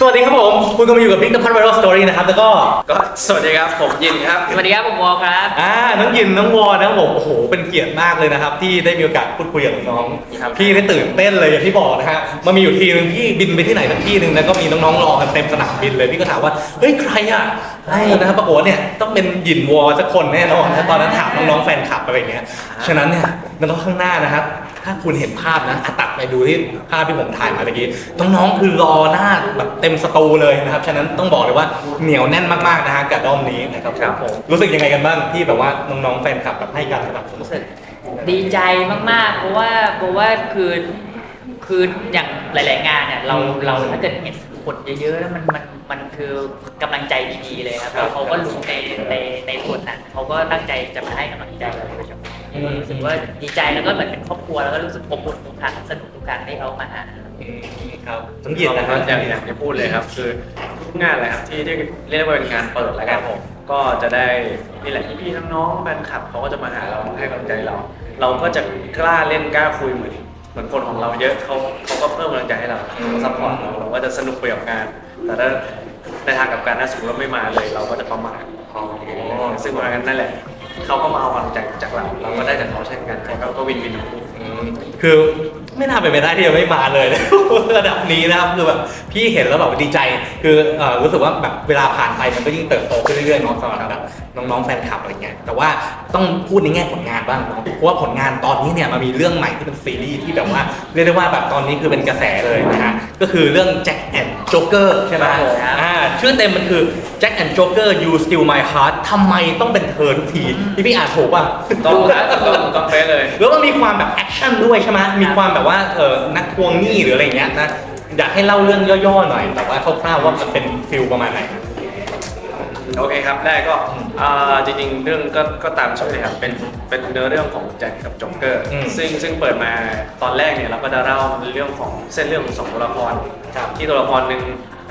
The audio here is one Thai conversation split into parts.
สวัสดีครับผม คุณกำลังอยู่กับพิกต์พันไวรัลสตอรี่นะครับ แล้วก็ ก็สวัสดีครับ ผมยินครับ สวัสดีครับผมวอลครับ อ่า น้องยิน น้องวอนะครับผม โอ้โห เป็นเกียรติมากเลยนะครับ ที่ได้มีโอกาสพูดคุยกับน้อง ครับ พี่ได้ตื่นเต้นเลยอย่างที่บอกนะฮะ มันมีอยู่ทีนึงพี่บินไปที่ไหนสักที่หนึ่งแล้วก็มีน้องๆรอกันเต็มสนามบินเลย พี่ก็ถามว่า เฮ้ย ใครอะใช่นะครับปรากฏว่าเนี่ยต้องเป็นหยินวอสักคนแน่นอนนะตอนนั้นถามน้องๆแฟนคลับอะไรอย่างเงี้ย ฉะนั้นเนี่ยน้องๆข้างหน้านะครับ ถ้าคุณเห็นภาพนะอะตัดไปดูที่ภาพที่ผมถ่ายมาเมื่อกี้น้องๆคือรอหน้าแบบเต็มสตูเลยนะครับ ฉะนั้นต้องบอกเลยว่าเหนียวแน่นมากๆนะฮะกับด้อมนี้นะครับครับผมรู้สึกยังไงกันบ้างที่แบบว่าน้องๆแฟนคลับแบบให้การสนับสนุนรู้สึกดีใจมากๆ เพราะว่าเพราะว่าคือคืออย่างหลาย ๆ งานเนี่ยเราเราถ้าเกิดเห็นคนเยอะๆแล้วมันมันมันคือกำลังใจดีๆเลยครับแล้วเขาก็รู้ในในในส่วนนั้นเขาก็ตั้งใจจะมาให้กำลังใจเราโดยเฉพาะ รู้สึกว่าดีใจแล้วก็เหมือนเป็นครอบครัวแล้วก็รู้สึกอบอุ่นทุกครั้งสนุกทุกครั้งที่เขามาหาอืมครับน้องหยินนะคก็รับอย่างอย่างที่พูดเลยครับ คือทุกงานเลยครับที่ที่เรียกได้ว่าเป็นงานเปิดแล้วกันผมก็จะได้นี่แหละพี่ๆน้องๆแฟนคลับเขาก็จะมาหาเราให้กำลังใจเรา เราก็จะกล้าเล่นกล้าคุยเหมือนเหมือนคนของเราเยอะเขาเขาก็เพิ่มกำลังใจให้เราเขาซัพพอร์ตเราเราก็จะสนุกไปกับงาน แต่ถ้าในทางกลับการถ้าสมมติว่าไม่มาเลย เราก็จะประมาทอ๋อซึ่งวันนั้นนั่นแหละ เขาก็มาเอากำลังใจจากเราเราก็ได้จากเขาเช่นกันก็ก็วินวินทั้งคู่อืมคือไม่น่าเป็นไปได้ที่จะไม่มาเลย ระดับนี้นะครับคือแบบพี่เห็นแล้วแบบดีใจ คือรู้สึกว่าแบบเวลาผ่านไปมันก็ยิ่งเติบโตขึ้นเรื่อยๆเนาะสำหรับ น้องๆแฟนคลับอะไรเงี้ยแต่ว่าต้องพูดในแง่ผลงานบ้างเนาะเพราะว่าผลงานตอนนี้เนี่ยมันมีเรื่องใหม่ที่เป็นซีรีส์ที่แบบว่าเรียกได้ว่าแบบตอนนี้คือเป็นกระแสเลยนะฮะก็คือเรื่อง Jack and Joker ใช่ไหมครับผมครับอ่าชื่อเต็มมันคือ Jack and Joker You Steal My Heart ทำไมต้องเป็นเธอทุกทีพี่พี่อ่านถูกป่ะต้องนะต้องต้องเป๊ะเลยแล้วมันมีความแบบแอคชั่นด้วยใช่ไหมมีความแบบว่าเออนักทวงหนี้หรืออะไรอย่างเงี้ยนะอยากให้เล่าเรื่องย่อๆหน่อยแบบว่าคร่าวๆว่ามันเป็นฟิลประมาณไหน โอเคครับได้ก็อ่าจริงๆ เรื่องก็ก็ตามชื่อเลยครับเป็นเป็นเนื้อเรื่องของแจ็คกับจ็อกเกอร์ อืมซึ่งซึ่งเปิดมาตอนแรกเนี่ยเราก็จะเล่าเรื่องของเส้นเรื่องของสองตัวละครครับ ที่ตัวละครหนึ่ง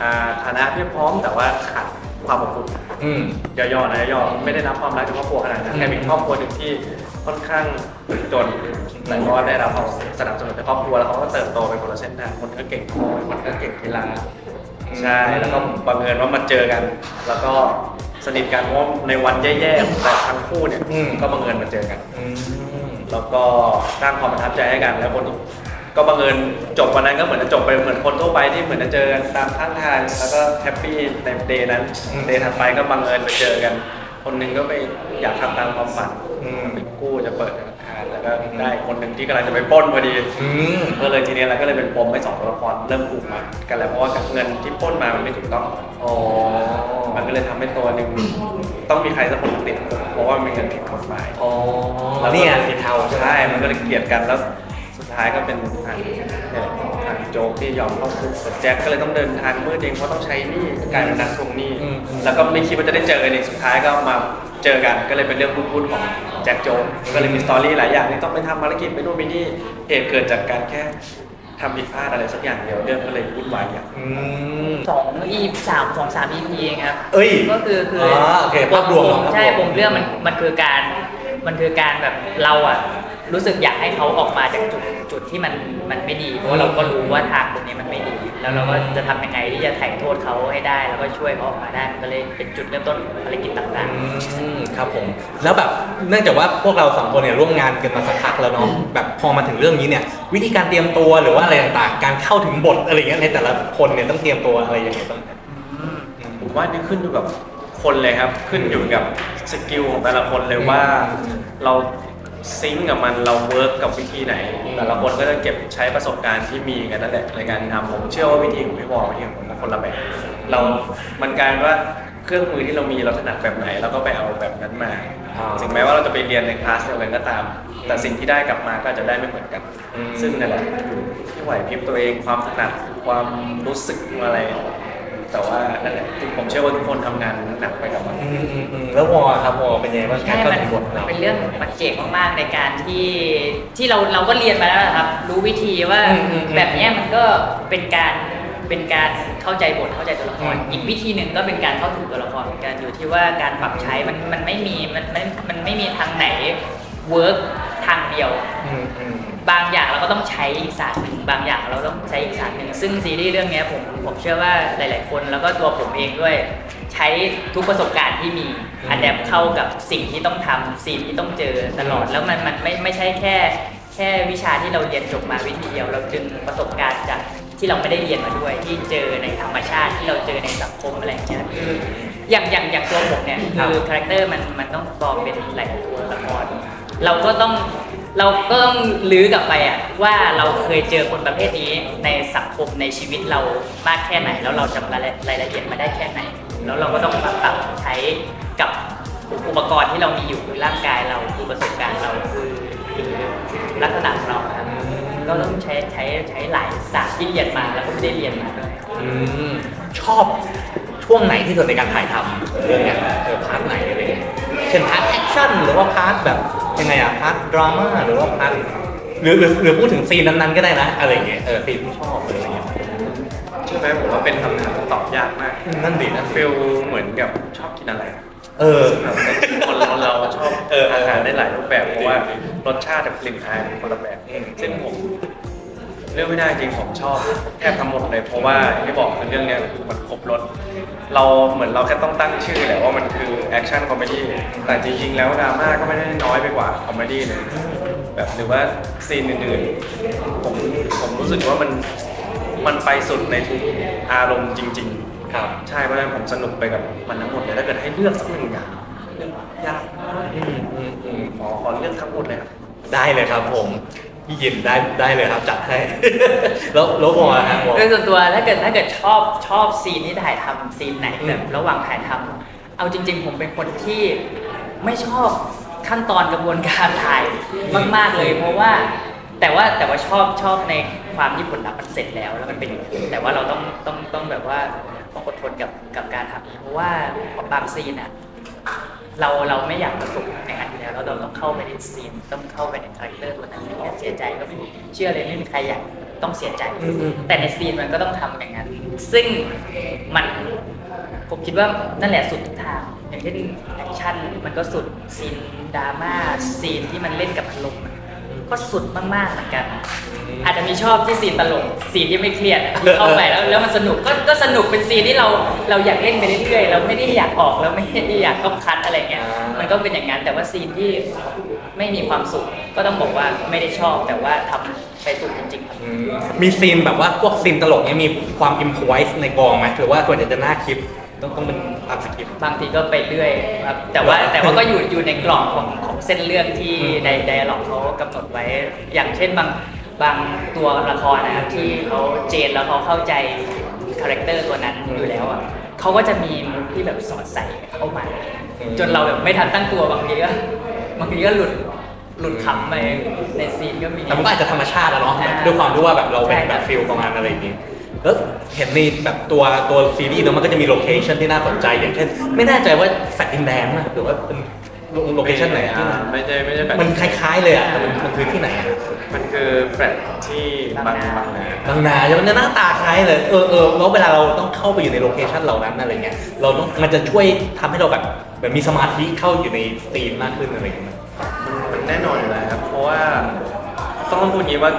อ่าฐานะเพียบพร้อมแต่ว่าขาดความอบอุ่น อืม ย่อๆนะย่อๆไม่ได้รับความรักจากครอบครัวขนาดนั้นอืม แค่เป็นครอบครัวหนึ่งที่ค่อนข้างจนแต่ก็ได้รับความสนับสนุนจากครอบครัวแล้วเขาก็เติบโตเป็นคนละเส้นทางคนก็เก่งขโมยคนก็เก่งกีฬา ใช่แล้วก็บังเอิญว่ามาเจอกัน แล้วก็สนิทกันเพราะว่าในวันแย่ๆของแต่ทั้งคู่เนี่ยอืม ก็บังเอิญมาเจอกัน อืม แล้วก็สร้างความประทับใจให้กันแล้วคนก็บังเอิญจบวันนั้นก็เหมือนจะจบไปเหมือนคนทั่วไปที่เหมือนจะเจอกันตามข้างทางแล้วก็แฮปปี้ในเดย์นั้นเดย์ถัดไปก็บังเอิญไปเจอกัน คนหนึงก็ไปอยากทำตามความฝันอืมเป็นกู้จะเปิดธนาคาร แล้วก็ได้คนหนึ่งที่กำลังจะไปปล้นพอดีอืม ก็เลยทีเนี้ยเราก็เลยเป็นปมให้สองตัวละครเริ่มผูกมัดกันแล้วเพราะว่าเงินที่ปล้นมามันไม่ถูกต้อง อ๋อ มันก็เลยทำให้ตัวหนึ่งต้องมีใครสักคนติดคุกเพราะว่ามันเงินผิดกฎหมายอ๋อเนี่ยสีเทาใช่ไหม ใช่ มันก็เลยเกลียดกันแล้วสุดท้ายก็เป็นทางเนี่ยทาง โจ๊กที่ยอมเข้าคุกส่วนแจ็คก็เลยต้องเดินทางมืดเองเพราะต้องใช้หนี้กลายเป็นนักทวงหนี้อืมอืม แล้วก็ไม่คิดว่าจะได้เจอกันอีกสุดท้ายก็มาเจอกันก็เลยเป็นเรื่องพูดๆของแจ็คโจ๊กก็เลยมีสตอรี่หลายอย่างที่ต้องไปทำภารกิจไปนู่นไปนี่เหตุเกิดจากการแค่ทำผิดพลาดอะไรสักอย่างเดียวเรื่องก็เลยวุ่นวายอย่าง อืม สองอีสามสองสาม EP เองครับเอ้ยก็คือคืออโอเคภาพรวมผเหรอครับใช่ผมผมเรื่องมันมันคือการมันคือการแบบเราอะ รู้สึกอยากให้เขาออกมาจากจุดจุดที่มันมันไม่ดี เพราะว่าเราก็รู้ว่าทางตรงนี้มันไม่ดี แล้วเราก็จะทำยังไงที่จะไถ่โทษเขาให้ได้ แล้วก็ช่วยเขาออกมาได้มันก็เลยเป็นจุดเริ่มต้นของภารกิจต่าง อืมครับผม แล้วแบบเนื่องจากว่าพวกเราสองคนเนี่ยร่วมงานกันมาสักพักแล้วเนาะแบบพอมาถึงเรื่องนี้เนี่ย วิธีการเตรียมตัวหรือว่าอะไรต่างๆ การเข้าถึงบทอะไรอย่างเงี้ยในแต่ละคนเนี่ยต้องเตรียมตัวอะไรยังไงบ้างๆอืมผมว่านี่ขึ้นอยู่กับคนเลยครับ ขึ้นอยู่กับสกิลของแต่ละคนเลยว่า เรา ซิงก์กับมันเราเวิร์กกับวิธีไหน แต่ละคนก็จะเก็บใช้ประสบการณ์ที่มีกันนั่นแหละในการทำผมเชื่อว่าวิธีของพี่บอลวิธีของผมคนละแบบเรา มันกลารว่าเครื่องมือที่เรามีเราถนัดแบบไหนเราก็ไปเอาแบบนั้นมาอ่า ถึงแม้ว่าเราจะไปเรียนในคลาสเดียวกันก็ตาม แต่สิ่งที่ได้กลับมาก็อาจจะได้ไม่เหมือนกันอืมซึ่งนั่นแหละอยู่ที่ไหวพริบตัวเองความถนัดความรู้สึกอะไร แต่ว่านั่นแหละผมเชื่อว่าทุกคนทำงานหนักไปกับมัน อืมอืมอืมแล้ววอครับวอเป็นยังไงบ้างใช่การเข้ามันถึงบทมันเป็นเรื่องปัจเจกมากๆในการที่ที่เราเราก็เรียนมาแล้วนะครับ รู้วิธีว่าอืมอืมอืมแบบเนี้ยมันก็เป็นการเป็นการเข้าใจบทเข้าใจตัวละครอืม อีกวิธีหนึ่งก็เป็นการเข้าถึงตัวละครเหมือนกันอยู่ที่ว่าการปรับใช้มันมันไม่มีมันมันมันไม่มีทางไหนเวิร์กทางเดียว อืมอืม บางอย่างเราก็ต้องใช้อีกศาสตร์หนึ่งบางอย่างเราต้องใช้อีกศาสตร์หนึ่งซึ่งซีรีส์เรื่องเนี้ยผมผมเชื่อว่าหลาย ๆ คนแล้วก็ตัวผมเองด้วย ใช้ทุกประสบการณ์ที่มีอัดแอปเข้ากับสิ่งที่ต้องทำสิ่งที่ต้องเจอตลอดแล้วมันมันไม่ไม่ใช่แค่ แค่วิชาที่เราเรียนจบมาวิธีเดียวเราดึงประสบการณ์จากที่เราไม่ได้เรียนมาด้วยที่เจอในธรรมชาติที่เราเจอในสังคมอะไรอย่างเงี้ยคืออย่างอย่างอย่างตัวผมเนี่ยคือคาแรคเตอร์มันมันต้องปลอมเป็นหลายตัวละครเราก็ต้อง เราก็ต้องลื้อกลับไปอะว่าเราเคยเจอคนประเภทนี้ในสังคมในชีวิตเรามากแค่ไหน แล้วเราจำรายรายละเอียดมาได้แค่ไหน แล้วเราก็ต้องมาปรับใช้กับอุปกรณ์ที่เรามีอยู่คือร่างกายเราคือประสบการณ์เราคือคือลักษณะของเราครับก็ต้องใช้ใช้ใช้หลายศาสตร์ที่เรียนมาแล้วก็ไม่ได้เรียนมาด้วย อืมชอบช่วงไหนที่สุดในการถ่ายทำเรื่องเนี้ยเออพาร์ทไหนอะไรเงี้ยเช่นพาร์ทแอคชั่นหรือว่าพาร์ทแบบ ยังไงอะพาร์ทดราม่าหรือว่าพาร์ทหรือหรือหรือพูดถึงซีนนั้นๆก็ได้นะอะไรเงี้ยเออซีนที่ชอบอะไรเงี้ยเชื่อไหมผมว่าเป็นคำถามที่ตอบยากมากนั่นดีนะฟิลเหมือนกับชอบกินอะไร เออ แบบคนเราเราชอบเอออาหารได้หลายรูปแบบเพราะว่ารสชาติกับกลิ่นอายเป็นคนละแบบอืมซึ่งผม เลือกไม่ได้จริงผมชอบแทบทั้งหมดเลยเพราะว่าอย่างที่บอกคือเรื่องเนี้ยคือมันครบรถ เราเหมือนเราแค่ต้องตั้งชื่อแหละว่ามันคือแอคชั่นคอมเมดี้แต่จริงๆแล้วดราม่าก็ไม่ได้น้อยไปกว่าคอมเมดี้เลยแบบหรือว่าซีนอื่นๆผมผมรู้สึกว่ามันมันไปสุดในทุกอารมณ์จริง ๆ ครับ ใช่เพราะฉะนั้นผมสนุกไปกับมันทั้งหมดเลยถ้าเกิดให้เลือกสักหนึ่งอย่างเลือกยากมากอืมอืมอืมขอขอเลือกทั้งหมดเลยครับได้เลยครับผม พี่ยินได้ได้เลยครับจัดให้ แล้วแล้ววอฮะวอ โดยส่วนตัวถ้าเกิดถ้าเกิดชอบชอบซีนที่ถ่ายทำซีนไหนแบบระหว่างถ่ายทำเอาจริง ๆ ผมเป็นคนที่ไม่ชอบขั้นตอนกระบวนการถ่ายมาก ๆ เลย เพราะว่าแต่ว่าแต่ว่าชอบชอบในความที่ผลลัพธ์มันเสร็จแล้ว แล้วมันเป็นอย่างนี้แต่ว่าเราต้องต้องต้องแบบว่าต้องอดทนกับกับการทำเพราะว่าบางซีนอะเราเราไม่อยากประสบอย่างนั้นอยู่ แล้วแล้วเราต้องเข้าไปในซีนต้องเข้าไปในคาแรคเตอร์ตัวนั้นอย่างเงี้ยเสียใจก็ไม่มีเชื่อเลยไม่มีใครอยากต้องเสียใจอืมอืมแต่ในซีนมันก็ต้องทำอย่างนั้นซึ่งมันผมคิดว่านั่นแหละสุดทุกทาง อย่างเช่นแอคชั่นมันก็สุดซีนดราม่าซีนที่มันเล่นกับอารมณ์อะก็สุดมากๆเหมือนกัน อาจจะมีชอบที่ซีนตลกซีนที่ไม่เครียดอะที่เข้าไปแล้วแล้วมันสนุกก็ก็สนุกเป็นซีนที่เราเราอยากเล่นไปเรื่อยๆเราไม่ได้อยากออกแล้วไม่ได้อยากต้องคัดอะไรเงี้ยอ่ามัมันก็เป็นอย่างนั้นแต่ว่าซีนที่ไม่มีความสุขก็ต้องบอกว่าไม่ได้ชอบแต่ว่าทำไปสุดจริงๆครับอืมมีซีนแบบว่าพวกซีนตลกเนี่ยมีความอิมพไวส์ในกองไหมหรือว่าส่วนใหญ่จะน่าคิดต้องต้องเป็นตามสคริปต์ บางทีก็ไปเรื่อยครับแต่ว่าแต่ว่าก็อยู่อยู่ในกล่องของของเส้นเรื่องที่อืมในไดอะล็อกเขากำหนดไว้ อย่างเช่นบาง บางตัวละครนะครับที่เขาเจนแล้วเขาเข้าใจคาแรคเตอร์ตัวนั้นอยู่แล้วอะเขาก็จะมีมุกที่แบบสอดใส่เข้ามา จนเราแบบไม่ทันตั้งตัวบางทีก็บางทีก็หลุดหลุดขำไปในซีนก็มีแต่มันก็อาจจะธรรมชาติอะเนาะอ่าด้วยความที่ว่าแบบเราเป็นใช่แบครับบฟิลประมาณอะไรอย่างงี้แล้วเห็นในแบบตัวตัวซีรีส์เนาะมันก็จะมีโลเคชันที่น่าสนใจอย่างเช่น ไม่แน่ใจว่าแฟลตดินแดงนะหรือว่าเป็น โลเคชันไหนอะที่มันไม่ใช่ไม่ใช่แบบมันคล้ายๆเลยอะแต่มันมันคือที่ไหนอะมันคือแฟลตที่บางบางนาบางนาใช่ไหมหน้าตาคล้ายเลยเออเออแล้วเวลาเราต้องเข้าไปอยู่ในโลเคชันเหล่านั้นอะไรเงี้ยเราต้องมันจะช่วยทำให้เราแบบเหมือนมีสมาธิเข้าอยู่ในซีนมากขึ้นอะไรอย่างเงี้ย มันมันแน่นอนอยู่แล้วครับ เพราะว่าต้องต้องพูดอย่างนี้ว่า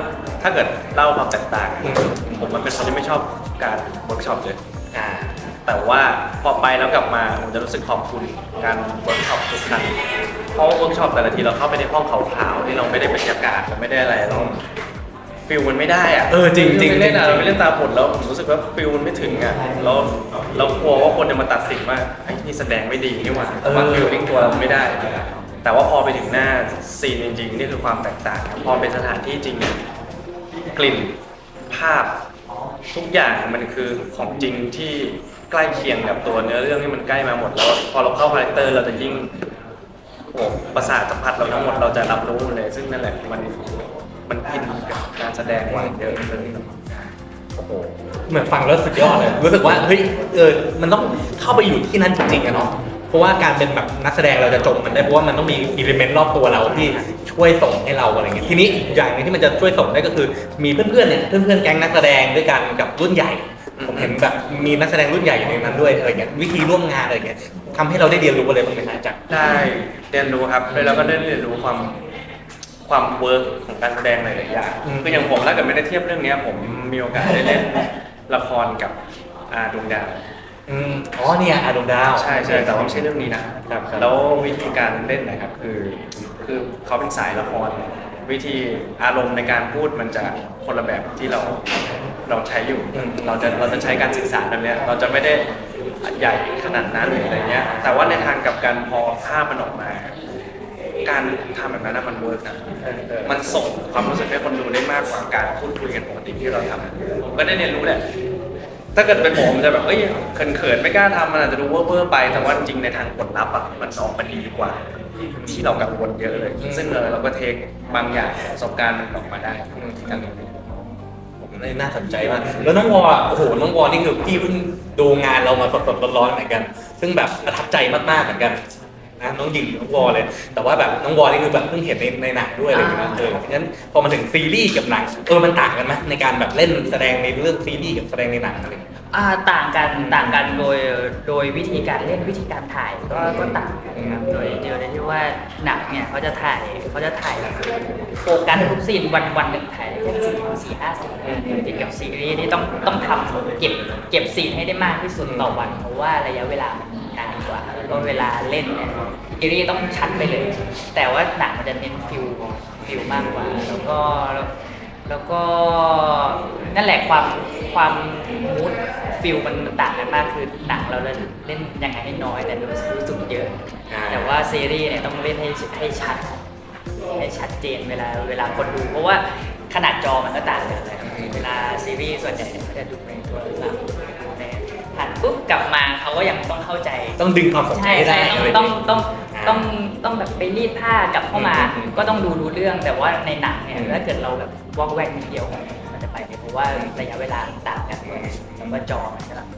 ถ้าเกิดเล่าความแตกต่าง อืม ผมมันเป็นคนที่ไม่ชอบการเวิร์กช็อปเลย อ่า แต่ว่าพอไปแล้วกลับมาผมจะรู้สึกขอบคุณการเวิร์กช็อปทุกครั้งเพราะว่าเวิร์กช็อปแต่ละทีเราเข้าไปในห้องขาวๆที่เราไม่ได้บรรยากาศเราไม่ได้อะไรเราฟิลมันไม่ได้อะเออจริงจริงไม่เล่นอะจริงเราไม่เล่นตามบทแล้วผมรู้สึกว่าฟิลมันไม่ถึงอะเราเรากลัวว่าคนจะมาตัดสินว่าเฮ้ยนี่แสดงไม่ดีนี่หว่าเพราะว่าฟิลลิ่งตัวเราไม่ได้ แต่ว่าพอไปถึงหน้าซีนจริงๆนี่คือความแตกต่างครับพอเป็นสถานที่จริงเนี่ยกลิ่นภาพทุกอย่างมันคือของจริงที่ ใกล้เคียงกับตัวเนื้อเรื่องที่มันใกล้มาหมดแล้วพอเราเข้าคาแรคเตอร์เราจะยิ่งโอ้ประสาทสัมผัสเราทั้งหมดเราจะรับรู้เลย ซึ่งนั่นแหละมันมันพินกับการแสดงกว่าเยอะเลยโอ้โหเหมือนฟังแล้วสุดยอดเลย รู้สึกว่าเฮ้ยเออมันต้องเข้าไปอยู่ที่นั่นจริงๆอะเนาะเพราะว่าการเป็นแบบนักแสดงเราจะจบมันได้เพราะว่ามันต้องมีอิเลเมนต์รอบตัวเราที่ช่วยส่งให้เราอะไรเงี้ยทีนี้อีกอย่างหนึงที่มันจะช่วยส่งได้ก็คือ มีเพื่อนๆเนี่ยเพื่อนๆแก๊งนักแสดงด้วยกันกับรุ่นใหญ่ ผมเห็นแบบมีนักแสดงรุ่นใหญ่อยู่ในนั้นด้วยอะไรเงี้ยวิธีร่วมงานอะไรเงี้ยทำให้เราได้เรียนรู้อะไรบ้างไหมฮะจาก ได้เรียนรู้ครับแล้วเราก็ได้เรียนรู้ความคความเวิร์กของการแสดงหลายๆอย่างอืม คืออย่างผมถ้าเกิดไม่ได้เทียบเรื่องเนี้ย ผมมีโอกาสได้เล่นละครกับอาดวงดาวอืมอ๋อเนี่ยอาดวงดาวใช่ใช่แต่ว่าไม่ใช่เรื่องนี้นะครับครับแล้ววิธีการเล่นนะครับคือ คือเขาเป็นสายละคร วิธีอารมณ์ในการพูดมันจะ คนละแบบที่เราเราใช้อยู่อืมเราจะเราจะใช้การสื่อสารแบบเนี้ยเราจะไม่ได้ใหญ่ขนาดนั้นหรืออะไรเงี้ย แต่ว่าในทางกลับการพอภาพมันออกมา การทำแบบนั้นนะมันเวิร์กนะมันส่งความรู้สึกให้คนดูได้มากกว่าการพูดคุยกันปกติที่เราทำผมก็ได้เรียนรู้แหละ ถ้าเกิดเป็นผมจะแบบเอ้ยเขินๆไม่กล้าทำมันอาจจะดูเวอร์ๆไป แต่ว่าจริงๆในทางผลลัพธ์อะมันออกมาดีกว่า ที่เรากังวลเยอะเลย ซึ่งเออเราก็เทคบางอย่างประสบการณ์มันออกมาได้จากตรงนี้ผม นี่น่าสนใจมาก แล้วน้องวอโอ้โห น้องวอนี่คือพี่เพิ่งดูงานเรามาสดๆร้อนๆเหมือนกัน ซึ่งแบบประทับใจมากๆเหมือนกัน นะน้องหญิงน้องวอเลย แต่ว่าแบบน้องวอนี่คือแบบเพิ่งเห็นในในหนังด้วยอะไรอย่างเงี้ยเอองั้นพอมาถึงซีรีส์กับหนังเออมันต่างกันไหมในการแบบเล่นแสดงในเรื่องซีรีส์กับแสดงในหนังอะไรอย่างเงี้ย อ่าต่างกันต่างกันโดยโดยวิธีการเล่นวิธีการถ่ายก็ก็ต่างกันนะครับโดยโดยที่ว่าหนังเนี่ยเขาจะถ่ายเขาจะถ่ายแบบโฟกัสทุกซีนวันวันหนึ่งถ่ายได้แค่สี่สี่ห้าซีนติดกับซีรีส์ที่ต้องต้องทำเก็บเก็บซีนให้ได้มากที่สุดต่อวันเพราะว่าระยะเวลามันนาน กว่าแล้วก็เวลาเล่นเนี่ยซีรีส์ต้องชัดไปเลย แต่ว่าหนังมันจะเน้นฟิลฟิลมากกว่า แล้วก็แล้วก็นั่นแหละความความมูดฟิลมันต่างกันมากคือหนังเราเล่นยังไงให้น้อยแต่รู้สึกรู้สึกเยอะอ่าแต่ว่าซีรีส์เนี่ยต้องเล่นให้ให้ชัดให้ชัดเจนเวลาเวลาคนดู เพราะว่าขนาดจอมันก็ต่างกันเลยครับเวลาซีรีส์ส่วนใหญ่เขาจะดูในโทรศัพท์ในหัน ปุ๊บกลับมาเขาก็ยังต้องเข้าใจต้องดึงความสนใจใช่ให้ได้ใช่อะไรต้องต้องอ่าต้องต้องแบบไปรีดผ้ากลับเข้ามา อืมอืมก็ต้องดูรู้เรื่องแต่ว่าในหนังเนี่ยอืมถ้าเกิดเราแบบวอกแวกนิดเดียวมันจะไปไม่เพราะว่าระยะเวลามันต่างกันแล้วก็จอมันจะแบบ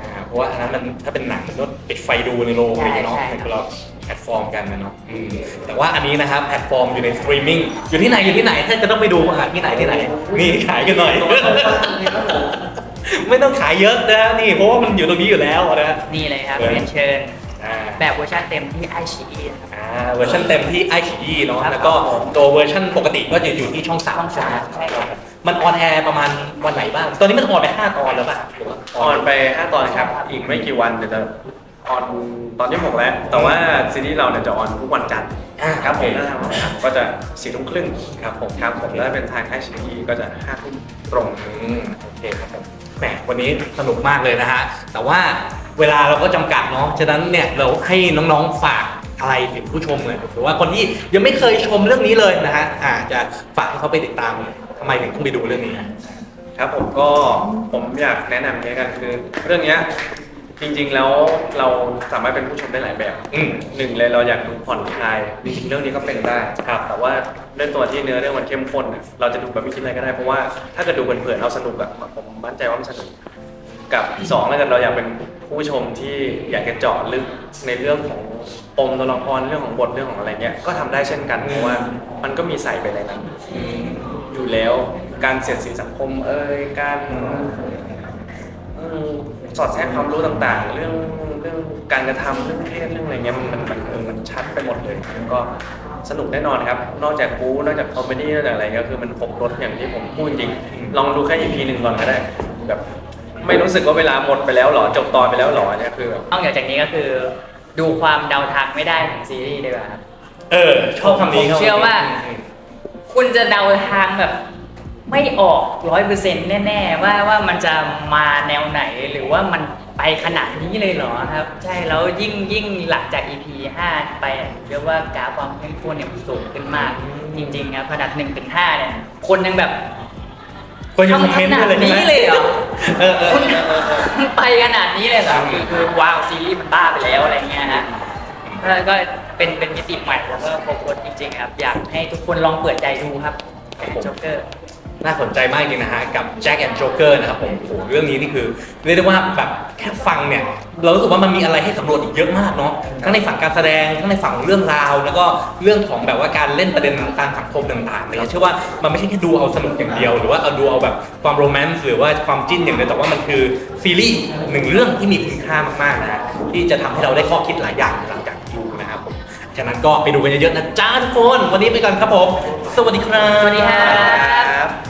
อ่าเพราะว่าอันนั้นมันถ้าเป็นหนังมันต้องปิดไฟดูในโรงอะไรอย่างเงี้ยเนาะใช่ใช่ในคนละแพลตฟอร์มกันนะเนาะอืมแต่ว่าอันนี้นะครับแพลตฟอร์มอยู่ในสตรีมมิ่งอยู่ที่ไหนอยู่ที่ไหนถ้าจะต้องไปดูอะที่ไหนที่ไหนนี่ขายกันหน่อย ไม่ต้องขายเยอะนะนี่เพราะว่ามันอยู่ตรงนี้อยู่แล้วนะนี่เลยครับเออ เรียนเชิญ อ่าแบบเวอร์ชันเต็มที่ไอชีนะครับ อ่าเวอร์ชันเต็มที่ไอชีเนาะครับแล้วก็ตัวเวอร์ชันปกติก็จะอยู่ที่ช่องสามช่องสามใช่ครับ มันออนแอร์ประมาณวันไหนบ้าง ตอนนี้มันออนไปห้าตอนแล้วป่ะหรือว่าออนไป 5 ตอนครับ อีกไม่กี่วันเดี๋ยวจะออนตอนที่ 6 แล้ว แต่ว่าซีรีส์เราเนี่ยจะออนทุกวันจันทร์อ่าครับผมโอเคถ้าทางวันอังคารก็จะสี่ทุ่มครึ่งครับผมครับผมแล้วเป็นทางไอชีก็จะห้าทุ่มตรงอืมโอเคครับผม แหมวันนี้สนุกมากเลยนะฮะ แต่ว่าเวลาเราก็จำกัดเนาะ ฉะนั้นเนี่ยเราให้น้องๆฝากอะไรถึงผู้ชมเลยหรือว่าคนที่ยังไม่เคยชมเรื่องนี้เลยนะฮะอาจจะฝากให้เขาไปติดตามทำไมถึงต้องไปดูเรื่องนี้ครับผมก็ผมอยากแนะนำแค่กันคือเรื่องเนี้ย จริงๆแล้วเราสามารถเป็นผู้ชมได้หลายแบบอืม หนึ่งเลยเราอยากดูผ่อนคลายจริงๆเรื่องนี้ก็เป็นได้ครับแต่ว่าด้วยตัวที่เนื้อเรื่องมันเข้มข้นน่ะเราจะดูแบบไม่คิดอะไรก็ได้เพราะว่าถ้าเกิดดูเผินๆเราสนุกอะผมมั่นใจว่ามันสนุก กับสองแล้วกันเราอยากเป็นผู้ชมที่อยากจะเจาะลึกในเรื่องของปมตัวละครเรื่องของบทเรื่องของอะไรเงี้ยก็ทำได้เช่นกันเพราะว่ามันก็มีใส่ไปในนั้นอืมอยู่แล้วการเสียดสีสังคมเอ่ยการ อืม สอดแทรกความรู้ต่างๆ เรื่องเรื่องการกระทำเรื่องเพศเรื่องอะไรเงี้ยมันมันมันเออมันชัดไปหมดเลยก็สนุกแน่นอนครับ นอกจากบู๊นอกจากคอมเมดี้นอกจากอะไรก็คือมันครบรถอย่างที่ผมพูดจริงๆลองดูแค่ EP หนึ่งก่อนก็ได้แบบไม่รู้สึกว่าเวลาหมดไปแล้วเหรอจบตอนไปแล้วเหรอเนี่ยคือแบบนอกจากนี้ก็คือ ดูความเดาทางไม่ได้ของซีรีส์ดีกว่าครับเออชอบคำนี้ผมเชื่อว่า คุณจะเดาทางแบบ ไม่ออกร้อยเปอร์เซ็นต์แน่ๆว่าว่ามันจะมาแนวไหนหรือว่ามันไปขนาดนี้เลยเหรอครับ ใช่แล้วยิ่งยิ่งหลังจาก EP 5 ไปอะเรียกว่ากราฟความเข้มข้นเนี่ยมันสูงขึ้นมาก จริงๆครับขนาด1ถึง5เนี่ยคนยังแบบก็ยังเค้นทำขกันนาดเลยใช่นี้ไหมเลยเหรอเออเออคุณเออเออเออไปขนาดนี้เลยเหรอคือคือว้าวซีรีส์มันบ้าไปแล้วอะไรเงี้ยฮะแล้วก็เป็นเป็นมิติใหม่แล้วก็ครบรถจริงๆครับ อยากให้ทุกคนลองเปิดใจดูครับโจ๊กเกอร์ น่าสนใจมากจริงนะฮะกับ Jack and Joker นะครับผมโอ้โหเรื่องนี้นี่คือเรียกได้ว่าแบบแค่ฟังเนี่ยเรารู้สึกว่ามันมีอะไรให้สำรวจอีกเยอะมากเนาะทั้งในฝั่งการแสดงทั้งในฝั่งเรื่องราว แล้วก็เรื่องของแบบว่าการเล่นประเด็นทางสังคมต่างๆเลยเชื่อว่ามันไม่ใช่แค่ดูเอาสนุกอย่างเดียว หรือว่าเอาดูเอาแบบความโรแมนต์หรือว่าความจิ้นอย่างเดียวแต่ว่ามันคือซีรีส์หนึ่งเรื่องที่มีคุณค่ามากๆนะฮะที่จะทำให้เราได้ข้อคิดหลายอย่างหลังจากดูนะครับผมฉะนั้นก็ไปดูกันเยอะๆนะจ้าทุกคนวันนี้ไปก่อนครับผมสวัสดีครับสวัสดีครับ